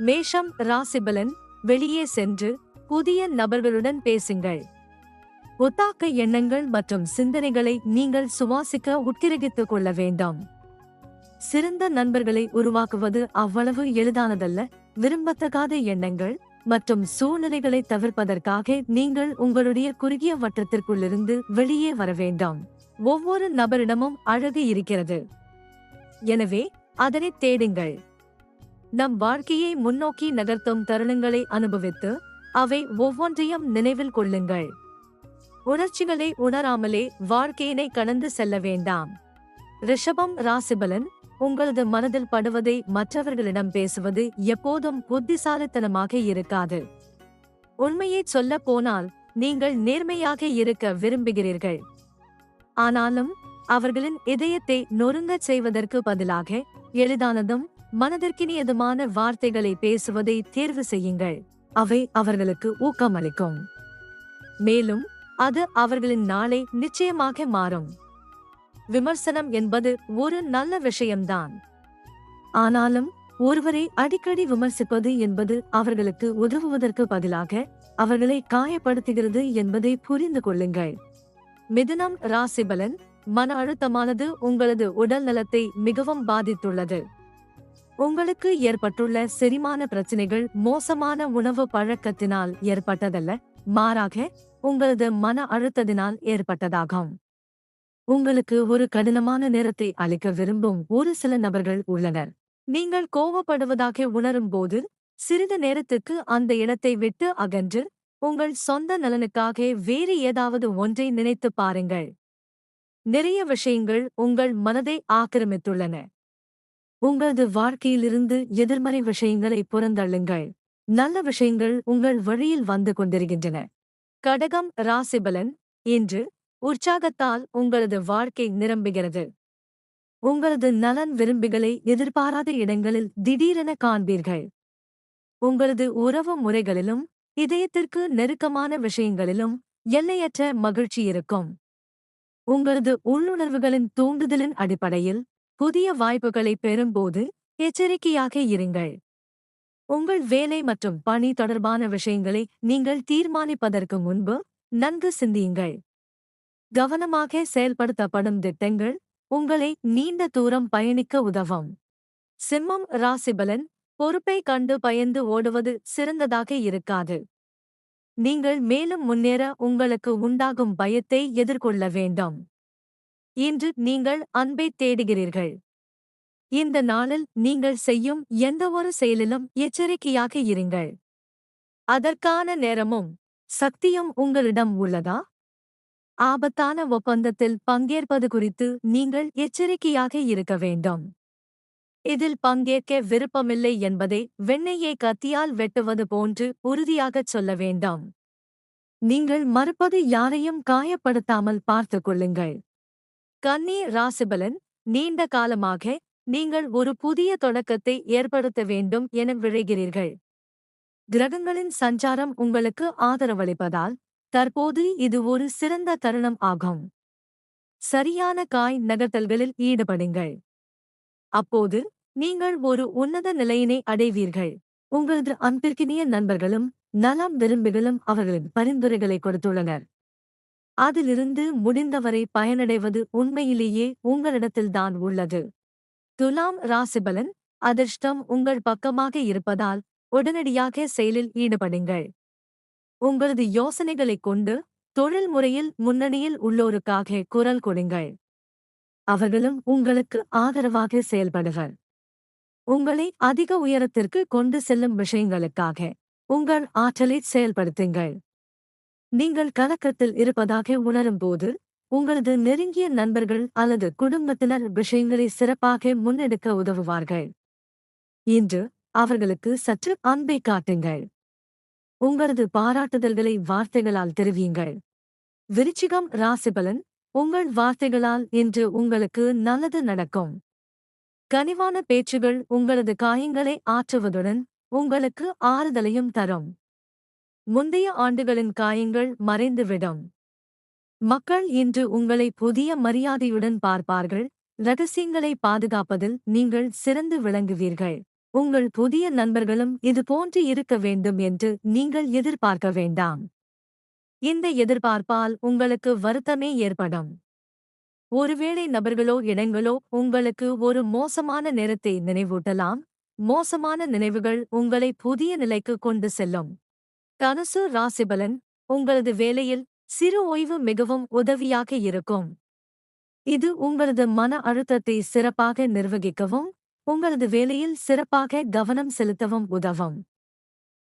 மேஷம் ராசிபலன் வெளியே சென்று புதிய நபர்களுடன் பேசுங்கள். ஒத்தாக்க எண்ணங்கள் மற்றும் சிந்தனைகளை நீங்கள் சுவாசிக்க உட்கிரகித்துக் கொள்ள வேண்டாம். சிறந்த நண்பர்களை உருவாக்குவது அவ்வளவு எளிதானதல்ல. விரும்பத்தகாத எண்ணங்கள் மற்றும் சூழ்நிலைகளை தவிர்ப்பதற்காக நீங்கள் உங்களுடைய குறுகிய வட்டத்திற்குள்ளிருந்து வெளியே வர வேண்டாம். ஒவ்வொரு நபரிடமும் அழகு இருக்கிறது. எனவே அதனை தேடுங்கள். நம் வாழ்க்கையை முன்னோக்கி நகர்த்தும் தருணங்களை அனுபவித்து அவை ஒவ்வொன்றையும் நினைவில் கொள்ளுங்கள். உணர்ச்சிகளை உணராமலே வாழ்க்கையினை கடந்து செல்ல வேண்டாம். ரிஷபம் ராசிபலன் உங்களது மனதில் படுவதை மற்றவர்களிடம் பேசுவது எப்போதும் புத்திசாலித்தனமாக இருக்காது. உண்மையைச் சொல்ல போனால் நீங்கள் நேர்மையாக இருக்க விரும்புகிறீர்கள். ஆனாலும் அவர்களின் இதயத்தை நொறுங்கச் செய்வதற்கு பதிலாக எளிதானதும் மனதிற்கினியதுமான வார்த்தைகளை பேசுவதை தேர்வு செய்யுங்கள். அவை அவர்களுக்கு ஊக்கமளிக்கும். மேலும் அது அவர்களின் நாளை நிச்சயமாக மாறும். விமர்சனம் என்பது ஒரு நல்ல விஷயம்தான். ஆனாலும் ஒருவரை அடிக்கடி விமர்சிப்பது என்பது அவர்களுக்கு உதவுவதற்கு பதிலாக அவர்களை காயப்படுத்துகிறது என்பதை புரிந்து கொள்ளுங்கள். மிதுனம் ராசிபலன் மன அழுத்தமானது உங்களது உடல் நலத்தை மிகவும் பாதித்துள்ளது. உங்களுக்கு ஏற்பட்டுள்ள செரிமான பிரச்சனைகள் மோசமான உணவு பழக்கத்தினால் ஏற்பட்டதல்ல. மாறாக உங்களது மன அழுத்தத்தினால் ஏற்பட்டதாகும். உங்களுக்கு ஒரு கடினமான நேரத்தை அளிக்க விரும்பும் ஒரு சில நபர்கள் உள்ளனர். நீங்கள் கோவப்படுவதாக உணரும் போது சிறிது நேரத்துக்கு அந்த இடத்தை விட்டு அகன்று உங்கள் சொந்த நலனுக்காக வேறு ஏதாவது ஒன்றை நினைத்து பாருங்கள். நிறைய விஷயங்கள் உங்கள் மனதை ஆக்கிரமித்துள்ளன. உங்களது வாழ்க்கையிலிருந்து எதிர்மறை விஷயங்களை புறந்தள்ளுங்கள். நல்ல விஷயங்கள் உங்கள் வழியில் வந்து கொண்டிருக்கின்றன. கடகம் ராசிபலன் இன்று உற்சாகத்தால் உங்களது வாழ்க்கை நிரம்புகிறது. உங்களது நலன் விரும்பிகளை எதிர்பாராத இடங்களில் திடீரென காண்பீர்கள். உங்களது உறவு முறைகளிலும் இதயத்திற்கு நெருக்கமான விஷயங்களிலும் எல்லையற்ற மகிழ்ச்சி இருக்கும். உங்களது உள்ளுணர்வுகளின் தூண்டுதலின் அடிப்படையில் புதிய வாய்ப்புகளை பெறும்போது எச்சரிக்கையாக இருங்கள். உங்கள் வேலை மற்றும் பணி தொடர்பான விஷயங்களை நீங்கள் தீர்மானிப்பதற்கு முன்பு நன்கு சிந்தியுங்கள். கவனமாக செயல்படுத்தப்படும் திட்டங்கள் உங்களை நீண்ட தூரம் பயணிக்க உதவும். சிம்மம் ராசிபலன் பொறுப்பை கண்டு பயந்து ஓடுவது சிறந்ததாக இருக்காது. நீங்கள் மேலும் முன்னேற உங்களுக்கு உண்டாகும் பயத்தை எதிர்கொள்ள வேண்டும். இன்று நீங்கள் அன்பை தேடுகிறீர்கள். இந்த நாளில் நீங்கள் செய்யும் எந்தவொரு செயலிலும் எச்சரிக்கையாக இருங்கள். அதற்கான நேரமும் சக்தியும் உங்களிடம் உள்ளதா? ஆபத்தான ஒப்பந்தத்தில் பங்கேற்பது குறித்து நீங்கள் எச்சரிக்கையாக இருக்க வேண்டும். இதில் பங்கேற்க விருப்பமில்லை என்பதை வெண்ணையை கத்தியால் வெட்டுவது போன்று உறுதியாகச் சொல்ல வேண்டாம். நீங்கள் மறுப்பது யாரையும் காயப்படுத்தாமல் பார்த்துக் கொள்ளுங்கள். கன்னி ராசிபலன் நீண்ட காலமாக நீங்கள் ஒரு புதிய தொடக்கத்தை ஏற்படுத்த வேண்டும் என விழைகிறீர்கள். கிரகங்களின் சஞ்சாரம் உங்களுக்கு ஆதரவளிப்பதால் தற்போது இது ஒரு சிறந்த தருணம் ஆகும். சரியான காய் நகர்த்தல்களில் ஈடுபடுங்கள். அப்போது நீங்கள் ஒரு உன்னத நிலையினை அடைவீர்கள். உங்களது அன்பிற்கினிய நண்பர்களும் நலம் விரும்பிகளும் அவர்களின் பரிந்துரைகளை கொடுத்துள்ளனர். அதிலிருந்து முடிந்தவரை பயனடைவது உண்மையிலேயே உங்களிடத்தில்தான் உள்ளது. துலாம் ராசிபலன் அதிர்ஷ்டம் உங்கள் பக்கமாக இருப்பதால் உடனடியாக செயலில் ஈடுபடுங்கள். உங்களது யோசனைகளைக் கொண்டு தொழில் முறையில் முன்னணியில் உள்ளோருக்காக குரல் கொடுங்கள். அவர்களும் உங்களுக்கு ஆதரவாக செயல்படுவர். உங்களை அதிக உயரத்திற்கு கொண்டு செல்லும் விஷயங்களுக்காக உங்கள் ஆற்றலை செயல்படுத்துங்கள். நீங்கள் கலக்கத்தில் இருப்பதாக உணரும்போது உங்களது நெருங்கிய நண்பர்கள் அல்லது குடும்பத்தினர் விஷயங்களை சிறப்பாக முன்னெடுக்க உதவுவார்கள். இன்று அவர்களுக்கு சற்று அன்பை காட்டுங்கள். உங்களது பாராட்டுதல்களை வார்த்தைகளால் தெரிவியுங்கள். விருச்சிகம் ராசிபலன் உங்கள் வார்த்தைகளால் இன்று உங்களுக்கு நல்லது நடக்கும். கனிவான பேச்சுகள் உங்களது காயங்களை ஆற்றுவதுடன் உங்களுக்கு ஆறுதலையும் தரும். முந்தைய ஆண்டுகளின் காயங்கள் மறைந்துவிடும். மக்கள் இன்று உங்களை புதிய மரியாதையுடன் பார்ப்பார்கள். ரகசியங்களை பாதுகாப்பதில் நீங்கள் சிறந்து விளங்குவீர்கள். உங்கள் புதிய நண்பர்களும் இது போன்று இருக்க வேண்டும் என்று நீங்கள் எதிர்பார்க்க வேண்டாம். இந்த எதிர்பார்ப்பால் உங்களுக்கு வருத்தமே ஏற்படும். ஒருவேளை நபர்களோ இடங்களோ உங்களுக்கு ஒரு மோசமான நேரத்தை நினைவூட்டலாம். மோசமான நினைவுகள் உங்களை புதிய நிலைக்கு கொண்டு செல்லும். தனுசு ராசிபலன் உங்களது வேலையில் சிறு ஓய்வு மிகவும் உதவியாக இருக்கும். இது உங்களது மன அழுத்தத்தை சிறப்பாக நிர்வகிக்கவும் உங்களது வேலையில் சிறப்பாக கவனம் செலுத்தவும் உதவும்.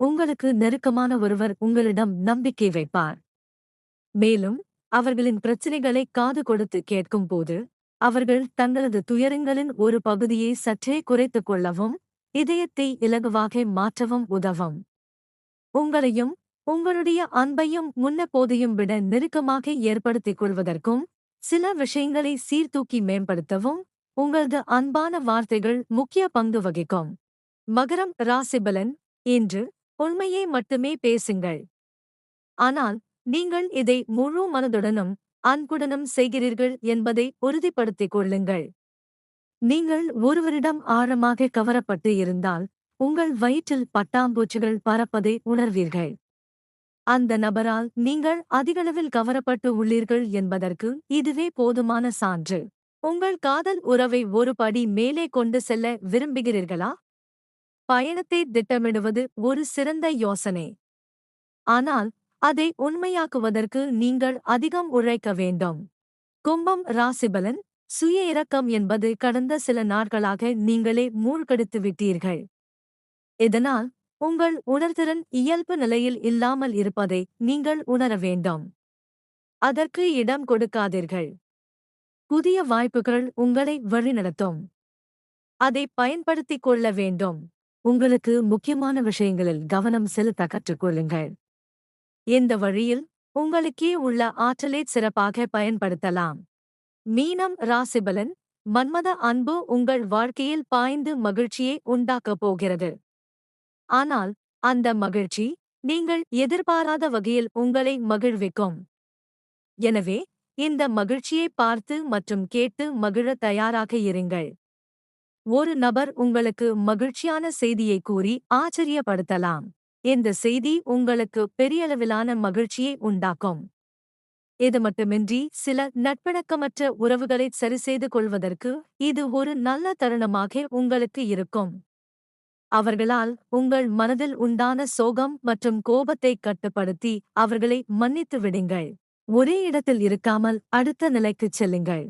உங்களுக்கு நெருக்கமான ஒருவர் உங்களிடம் நம்பிக்கை வைப்பார். மேலும் அவர்களின் பிரச்சினைகளை காது கொடுத்து கேட்கும் போது அவர்கள் தங்களது துயரங்களின் ஒரு பகுதியை சற்றே குறைத்துக் கொள்ளவும் இதயத்தை இலகுவாக மாற்றவும் உதவும். உங்களையும் உங்களுடைய அன்பையும் முன்னப்போதையும் விட நெருக்கமாக ஏற்படுத்திக் கொள்வதற்கும் சில விஷயங்களை சீர்தூக்கி மேம்படுத்தவும் உங்களது அன்பான வார்த்தைகள் முக்கிய பங்கு வகிக்கும். மகரம் ராசிபலன் இன்று உண்மையை மட்டுமே பேசுங்கள். ஆனால் நீங்கள் இதை முழு மனதுடனும் அன்புடனும் செய்கிறீர்கள் என்பதை உறுதிப்படுத்திக் கொள்ளுங்கள். நீங்கள் ஒருவரிடம் ஆழமாக கவரப்பட்டு இருந்தால் உங்கள் வயிற்றில் பட்டாம்பூச்சிகள் பறப்பதை உணர்வீர்கள். அந்த நபரால் நீங்கள் அதிகளவில் கவரப்பட்டு உள்ளீர்கள் என்பதற்கு இதுவே போதுமான சான்று. உங்கள் காதல் உறவை ஒரு படி மேலே கொண்டு செல்ல விரும்புகிறீர்களா? பயணத்தை திட்டமிடுவது ஒரு சிறந்த யோசனை. ஆனால் அதை உண்மையாக்குவதற்கு நீங்கள் அதிகம் உழைக்க வேண்டும். கும்பம் ராசிபலன் சுய இரக்கம் என்பது கடந்த சில நாட்களாக நீங்களே மூழ்கடித்து விட்டீர்கள் இதனால் உங்கள் உணர்திறன் இயல்பு நிலையில் இல்லாமல் இருப்பதை நீங்கள் உணர வேண்டும். அதற்கு இடம் கொடுக்காதீர்கள். புதிய வாய்ப்புகள் உங்களை வழிநடத்தும். அதை பயன்படுத்திக் கொள்ள வேண்டும். உங்களுக்கு முக்கியமான விஷயங்களில் கவனம் செலுத்த கற்றுக்கொள்ளுங்கள் இந்த வழியில் உங்களுக்கே உள்ள ஆற்றலை சிறப்பாக பயன்படுத்தலாம். மீனம் ராசிபலன் மன்மத அன்பு உங்கள் வாழ்க்கையில் பாய்ந்து மகிழ்ச்சியை உண்டாக்கப் போகிறது. ஆனால் அந்த மகிழ்ச்சி நீங்கள் எதிர்பாராத வகையில் உங்களை மகிழ்விக்கும். எனவே இந்த மகிழ்ச்சியை பார்த்து மற்றும் கேட்டு மகிழ தயாராக இருங்கள். ஒரு நபர் உங்களுக்கு மகிழ்ச்சியான செய்தியை கூறி ஆச்சரியப்படுத்தலாம். இந்த செய்தி உங்களுக்கு பெரியளவிலான மகிழ்ச்சியை உண்டாக்கும். இது மட்டுமின்றி சில நட்பிணக்கமற்ற உறவுகளை சரிசெய்து கொள்வதற்கு இது ஒரு நல்ல தருணமாக உங்களுக்கு இருக்கும். அவர்களால் உங்கள் மனதில் உண்டான சோகம் மற்றும் கோபத்தை கட்டுப்படுத்தி அவர்களை மன்னித்து விடுங்கள் ஒரே இடத்தில் இருக்காமல் அடுத்த நிலைக்குச் செல்லுங்கள்.